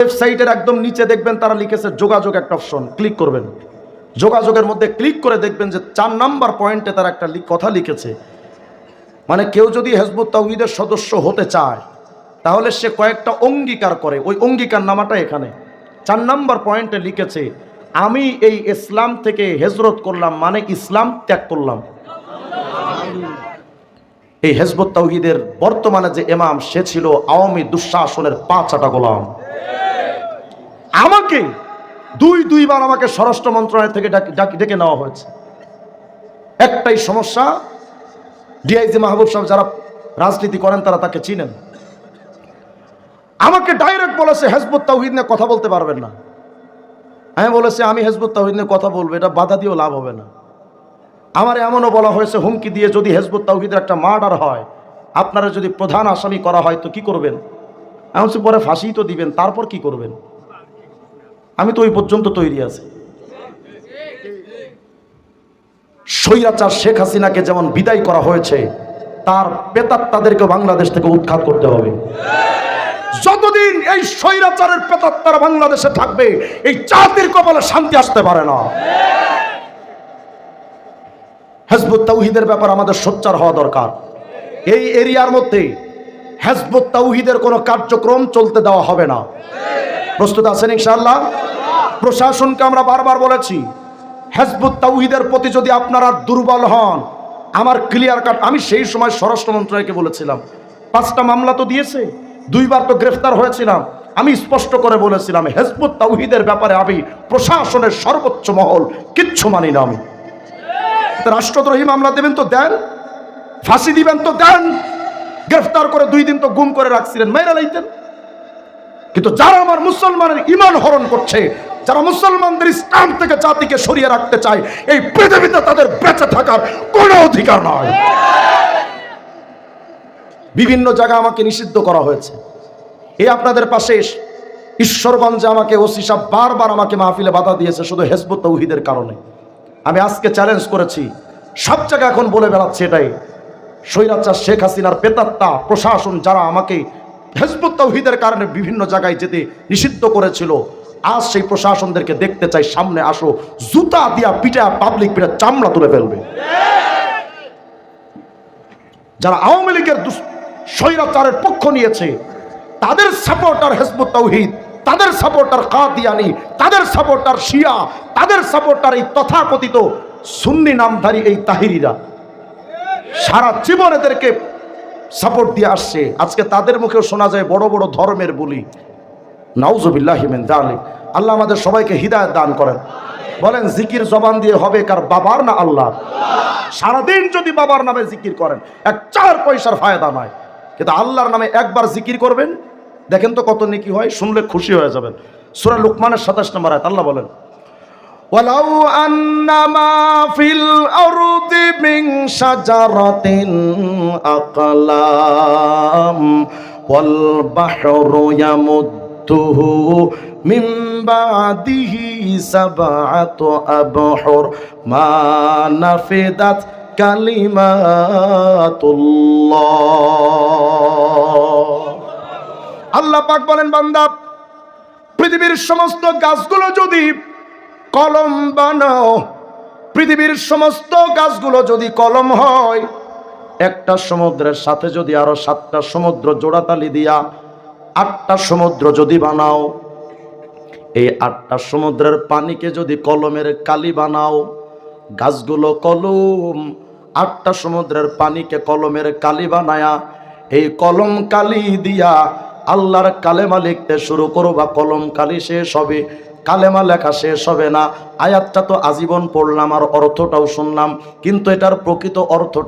ওয়েবসাইটের একদম নিচে দেখবেন তারা লিখেছে যোগাযোগ একটা অপশন, ক্লিক করবেন। যোগাযোগের মধ্যে ক্লিক করে দেখবেন যে চার নাম্বার পয়েন্টে তারা একটা কথা লিখেছে। মানে কেউ যদি হেজবুত তাহিদের সদস্য হতে চায়, তাহলে সে কয়েকটা অঙ্গীকার করে। ওই অঙ্গীকার নামাটা এখানে। চার নাম্বার পয়েন্টে লিখেছে, আমি এই ইসলাম থেকে হেজরত করলাম মানে ইসলাম ত্যাগ করলাম। এই হেজবত তাহিদের বর্তমানে যে এমাম সে ছিল আওয়ামী দুঃশাসনের পাঁচাটা গোলাম। আমাকে দুই দুইবার আমাকে স্বরাষ্ট্র মন্ত্রণালয় থেকে ডাকি- ডাকি- নেওয়া হয়েছে। একটাই সমস্যা, ডিআইজি মাহবুব সাহেব যারা রাজনীতি করেন তারা তাকে চিনেন। আমাকে ডাইরেক্ট বলেছে, হেজবুত তাহিদ নিয়ে কথা বলতে পারবেন না। আমি বলেছি, আমি হেজবুত তাহিদ নিয়ে কথা বলব, এটা বাধা দিয়েও লাভ হবে না। আমার এমনও বলা হয়েছে, হুমকি দিয়ে যদি হেজবুত তাহিদের একটা মার্ডার হয়, আপনারা যদি প্রধান আসামি করা হয় তো কি করবেন? আমি পরে ফাঁসি তো দিবেন, তারপর কি করবেন? আমি তো ওই পর্যন্ত তৈরি আছি। স্বৈরাচার শেখ হাসিনাকে যেমন বিদায় করা হয়েছে, তার পেতাত্তাদেরকে বাংলাদেশ থেকে উৎখাত করতে হবে। যতদিন এই স্বৈরাচারের পেতাত্তারা বাংলাদেশে থাকবে, এই জাতির কপালে শান্তি আসতে পারে না। হেজবুত তাউহিদের ব্যাপার আমাদের সোচ্চার হওয়া দরকার। এই এরিয়ার মধ্যে হেজবুত তাউহিদের কোনো কার্যক্রম চলতে দেওয়া হবে না। প্রস্তুত আছেন ইনশাআল্লাহ? প্রশাসনকে আমরা বারবার বলেছি, হেজবুত তাউহিদের প্রতি যদি আপনারা দুর্বল হন, আমার ক্লিয়ার কাট আমি সেই সময় স্বরাষ্ট্র মন্ত্রণালয়কে বলেছিলাম। পাঁচটা মামলা তো দিয়েছে, দুইবার তো গ্রেফতার হয়েছিলাম। আমি স্পষ্ট করে বলেছিলাম, হেজবুত তাউহিদের ব্যাপারে আমি প্রশাসনের সর্বোচ্চ মহল, কিচ্ছু মানি না আমি। রাষ্ট্রদ্রোহী মামলা দেবেন তো দেন, ফাঁসি দিবেন তো দেন, গ্রেফতার করে দুই দিন তো গুম করে রাখছিলেন মেয়েরা লাইতেন। কিন্তু যারা আমার মুসলমানের ইমান হরণ করছে যারা মুসলমানদের ইসলাম থেকে জাতিকে সরিয়ে রাখতে চায়, এই পৃথিবীতে তাদের বেঁচে থাকার কোনো অধিকার নয় বিভিন্ন জায়গা আমাকে নিষিদ্ধ করা হয়েছে। এই আপনাদের পাশে ঈশ্বরগঞ্জে আমাকে ওসি সাহেব বারবার আমাকে মাহফিলে বাধা দিয়েছে শুধু হেজবুত তৌহিদের কারণে। আমি আজকে চ্যালেঞ্জ করেছি। সব জায়গায় এখন বলে বেড়াচ্ছে এটাই। স্বৈরাচার শেখ হাসিনার পেতাত্তা প্রশাসন যারা আমাকে হেজবুত তৌহিদের কারণে বিভিন্ন জায়গায় যেতে নিষিদ্ধ করেছিল আজ সেই প্রশাসনদেরকে দেখতে চাই, সামনে আসো। জুতা দিয়া পিটা পাবলিক পিঠা চামড়া তুলে ফেলবে। যারা আওয়ামী লীগের স্বৈরাচারের পক্ষ নিয়েছে, তাদের সাপোর্টার হেজবুত তৌহিদ, তাদের সাপোর্টার কাদিয়ানি, তাদের সাপোর্টার শিয়া, তাদের সাপোর্টার এই তথাকথিত সুন্নি নামধারী এই তাহিরিরা। সারা জীবন এদেরকে সাপোর্ট দিয়ে আসছে। আজকে তাদের মুখেও শোনা যায় বড় বড় ধর্মের বলি। নাউজুবিল্লাহিমেন জালিক আল্লাহ আমাদের সবাইকে হৃদায়ত দান করেন বলেন জিকির জবান দিয়ে হবে কার বাবার না আল্লাহ সারাদিন যদি বাবার নামে জিকির করেন এক চার পয়সার ফায়দা নয় কিন্তু আল্লাহর নামে একবার জিকির করবেন দেখেন তো কত নেকি হয় শুনলে খুশি হয়ে যাবেন সুরা লুকমানের সাতাশ নম্বর আয়াত আল্লাহ বলেন ولو أن ما في الأرض من شجرة أقلام والبحر يمده من بعده سبعة أبحر ما نفدت كلمات الله আল্লাহ পাক বলেন বান্দা পৃথিবীর সমস্ত গাছগুলো যদি কলম বানাও পৃথিবীর সমস্ত গাছগুলো যদি কলম হয় একটা সমুদ্রের সাথে যদি আরো সাতটা সমুদ্র জোড়াতালি দিয়া আটটা সমুদ্র যদি বানাও, এই আটটা সমুদ্রের পানিকে যদি কলমের কালি বানাও, গাছগুলো কলম, আটটা সমুদ্রের পানিকে কলমের কালি বানায়া, এই কলম কালি দিয়া আল্লাহর কালেমা লিখতে শুরু করো বা কলম কালি শেষ হবে, কালেমা লেখা শেষ হবে না। আয়াতটা তো আজীবন পড়লাম, আর অর্থটাও শুনলাম, কিন্তু এটার প্রকৃত অর্থটা